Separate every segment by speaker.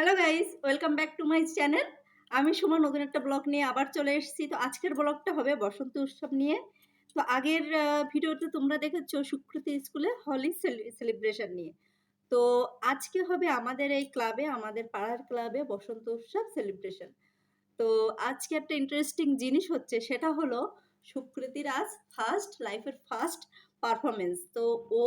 Speaker 1: Hello guys welcome back to my channel আমি সুমা, নতুন একটা ব্লগ নিয়ে আবার চলে এসেছি। তো আজকের ব্লগটা হবে বসন্ত উৎসব নিয়ে। তো আগের ভিডিওতে তোমরা দেখেছ সুকৃতি স্কুলে হলি সেলিব্রেশন নিয়ে। তো আজকে হবে আমাদের এই ক্লাবে আমাদের পাড়ার ক্লাবে বসন্ত উৎসব সেলিব্রেশন তো আজকে একটা ইন্টারেস্টিং জিনিস হচ্ছে, সেটা হলো সুকৃতির আজ ফার্স্ট লাইফের ফার্স্ট পারফরমেন্স তো ও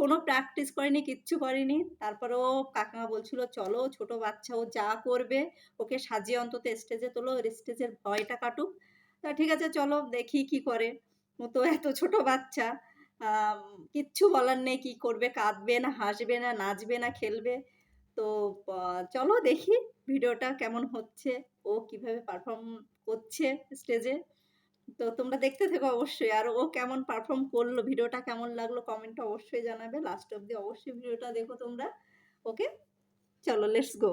Speaker 1: কোনো প্র্যাকটিস করেনি, কিচ্ছু করেনি। তারপর ও কাকিমা বলছিল, চলো ছোট বাচ্চা, ও যা করবে, ওকে সাজিয়ে অন্তত স্টেজে তোলো স্টেজের ভয়টা কাটুক। তা ঠিক আছে, চলো দেখি কি করে। ও তো এত ছোট বাচ্চা কিচ্ছু বলার নেই, কি করবে, কাঁদবে না, হাসবে না, নাচবে না, খেলবে। তো চলো দেখি ভিডিওটা কেমন হচ্ছে, ও কীভাবে পারফর্ম করছে স্টেজে তো তোমরা দেখতে থেকো অবশ্যই। আর ও কেমন পারফর্ম করল, ভিডিওটা কেমন লাগল কমেন্ট অবশ্যই জানাবে। লাস্ট অব্দি অবশ্যই ভিডিওটা দেখো তোমরা। ওকে চলো লেটস গো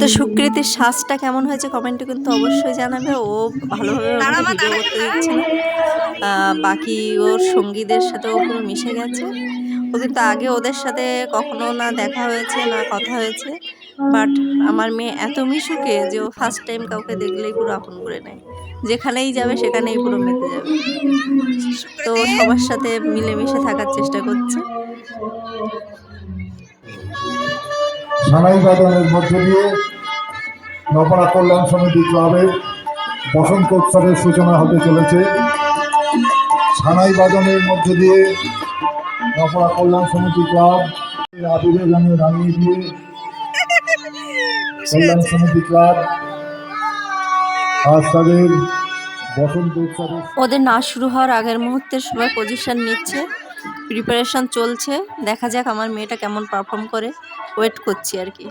Speaker 1: তো সুকৃতির শ্বাসটা কেমন হয়েছে কমেন্টে কিন্তু অবশ্যই জানাবে। ও ভালোভাবে ভিডিও করতে দিচ্ছে বাকি ওর সঙ্গীদের সাথে ও পুরো মিশে গেছে। ও কিন্তু আগে ওদের সাথে কখনো না দেখা হয়েছে না কথা হয়েছে। বাট আমার মেয়ে এত মিশুকে যে ও ফার্স্ট টাইম কাউকে দেখলেই পুরো আপন করে নেয়। যেখানেই যাবে সেখানেই পুরো মেতে যাবে। তো সবার সাথে মিলেমিশে থাকার চেষ্টা করছে।
Speaker 2: সানাই বাদনের মধ্য দিয়ে নপড়া কল্যাণ সমিতি ক্লাবের বসন্ত উৎসবের সূচনা হতে চলেছে। সানাই বাদনের মধ্য দিয়ে নপড়া কল্যাণ সমিতি ক্লাব আবিরের রঙে রাঙিয়ে দিয়ে কল্যাণ সমিতি ক্লাব আজ তাদের বসন্ত উৎসবের
Speaker 1: ওদের নাচ শুরু হওয়ার আগের মুহূর্তে সবাই পজিশন নিচ্ছে প্রিপারেশন চলছে। দেখা যাক আমার মেয়েটা কেমন পারফর্ম করে। ওয়েট করছি আর কি।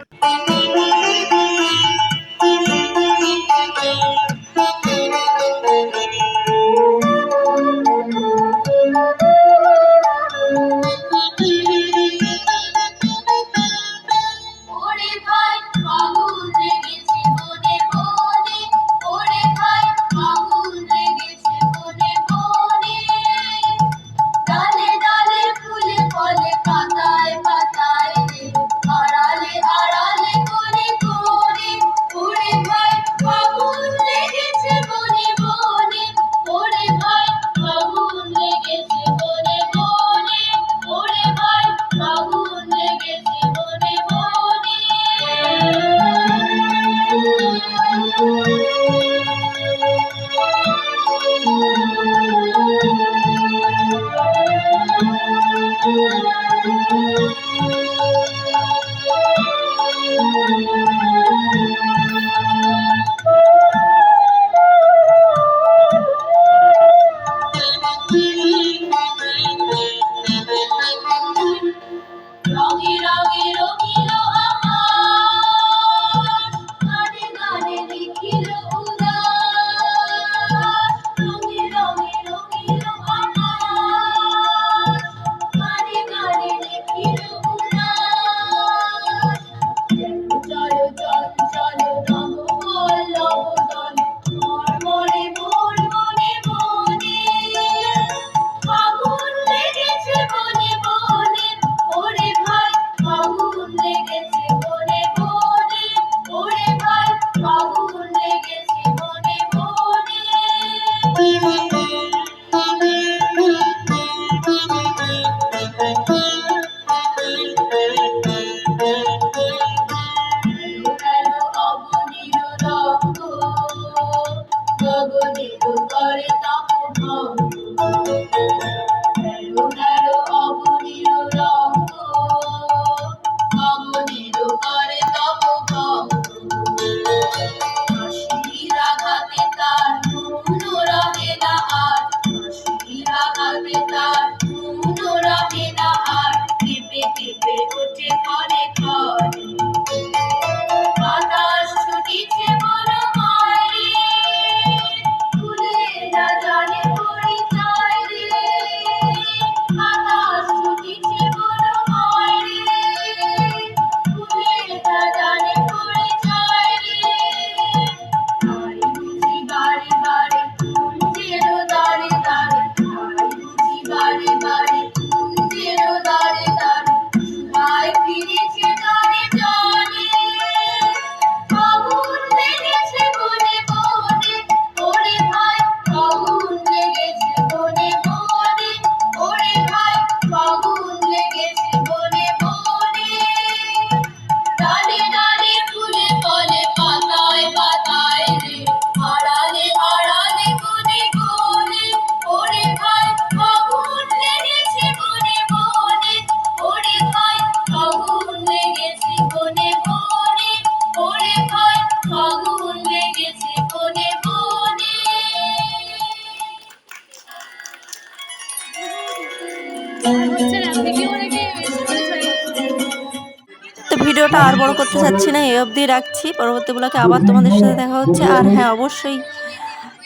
Speaker 3: তো ভিডিওটা আর বড় করতে চাচ্ছি না এই অবধি রাখছি। পরবর্তী ব্লকে আবার তোমাদের সাথে দেখা হচ্ছে। আর হ্যাঁ অবশ্যই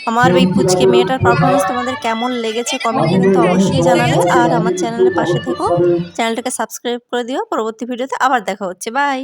Speaker 3: আমার এই পুচকে মেয়েটার পারফরমেন্স তোমাদের কেমন লেগেছে কমেন্টে কিন্তু অবশ্যই জানাবে। আর আমার চ্যানেলের পাশে থেকো। চ্যানেলটাকে সাবস্ক্রাইব করে দিও। পরবর্তী ভিডিওতে আবার দেখা হচ্ছে। বাই